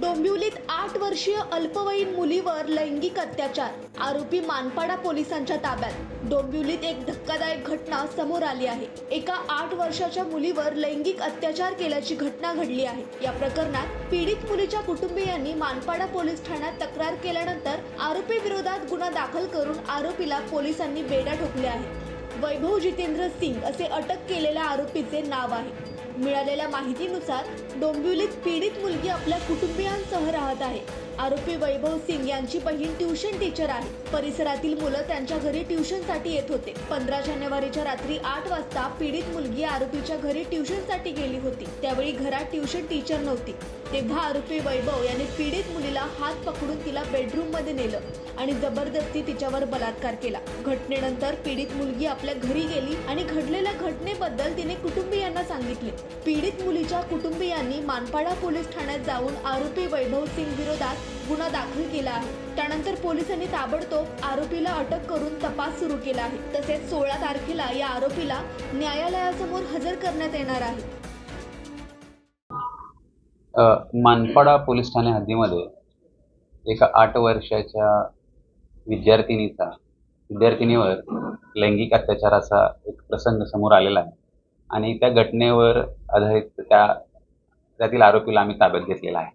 डोंबिवलीत आठ वर्षीय अल्पवयीन मुलीवर लैंगिक अत्याचार आरोपी मानपाडा पोलिसांच्या ताब्यात. डोंबिवलीत एक धक्कादायक घटना समोर आली आहे. एका आठ वर्षाच्या मुलीवर लैंगिक अत्याचार केल्याची घटना घडली आहे. या प्रकरणात पीडित मुलीच्या कुटुंबियांनी मानपाडा पोलीस ठाण्यात तक्रार केल्यानंतर आरोपी विरोधात गुन्हा दाखल करून आरोपीला पोलिसांनी बेड्या ठोकल्या आहेत. वैभव जितेंद्र सिंग असे अटक केलेल्या आरोपीचे नाव आहे. मिळालेल्या माहितीनुसार डोंबिवलीत पीडित मुलगी आपल्या कुटुंबियांसह राहत आहे. आरोपी वैभव सिंग यांची बहीण ट्युशन टीचर आहे. परिसरातील मुलं त्यांच्या घरी ट्युशनसाठी येत होते. पंधरा जानेवारीच्या रात्री आठ वाजता पीडित मुलगी आरोपीच्या घरी ट्युशनसाठी गेली होती. त्यावेळी घरात ट्युशन टीचर नव्हती. तेव्हा आरोपी वैभव यांनी पीडित मुलीला हात पकडून तिला बेडरूममध्ये नेलं आणि जबरदस्ती तिच्यावर बलात्कार केला. घटनेनंतर पीडित मुलगी आपल्या घरी गेली आणि घडलेल्या घटनेबद्दल तिने कुटुंबियांना सांगितले. पीडित मुलीच्या कुटुंबियांनी मानपाडा पोलीस ठाण्यात जाऊन आरोपी वैभव सिंग विरोधात गुन्हा दाखल केला आहे. त्यानंतर पोलिसांनी ताबडतोब आरोपीला अटक करून तपास सुरू केला आहे. तसेच सोळा तारखेला या आरोपीला न्यायालयासमोर हजर करण्यात येणार आहे. मानपाडा पोलीस ठाणे हद्दीमध्ये एका आठ वर्षाच्या विद्यार्थिनीचा विद्यार्थिनीवर लैंगिक अत्याचाराचा एक प्रसंग समोर आलेला आहे. आणि त्या घटनेवर आधारित त्या त्यातील आरोपीला आम्ही ताब्यात घेतलेला आहे.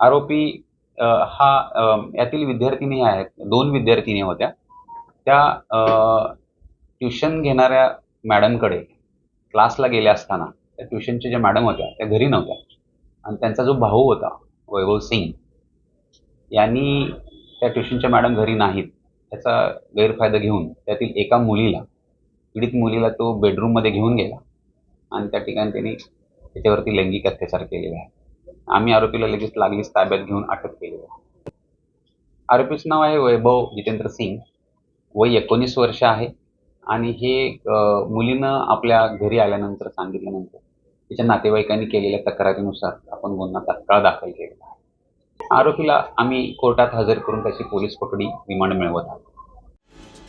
आरोपी हा यातील विद्यार्थिनी आहेत दोन विद्यार्थिनी होत्या. त्या ट्युशन घेणाऱ्या मॅडमकडे क्लासला गेल्या असताना त्या ट्युशनच्या ज्या मॅडम होत्या त्या घरी नव्हत्या. आणि त्यांचा जो भाऊ होता वैभव सिंग यांनी त्या ट्युशनच्या मॅडम घरी नाहीत. त्याचा गैरफायदा घेऊन त्यातील एका मुलीला पीडित मुलीला तो बेडरूममध्ये घेऊन गेला. आणि त्या ठिकाणी त्यांनी त्याच्यावरती लैंगिक अत्याचार केलेले आहे आम्ही आरोपीला लगेच लागलीच ताब्यात घेऊन अटक केलेली आहे. आरोपीचं नाव आहे वैभव जितेंद्र सिंग. वय एकोणीस वर्ष आहे. आणि हे मुलीनं आपल्या घरी आल्यानंतर सांगितल्यानंतर तिच्या नातेवाईकांनी केलेल्या तक्रारीनुसार आपण गुन्हा तत्काळ दाखल केलेला आहे. आरोपीला आम्ही कोर्टात हजर करून त्याची पोलीस पकडी रिमांड मिळवत आहोत.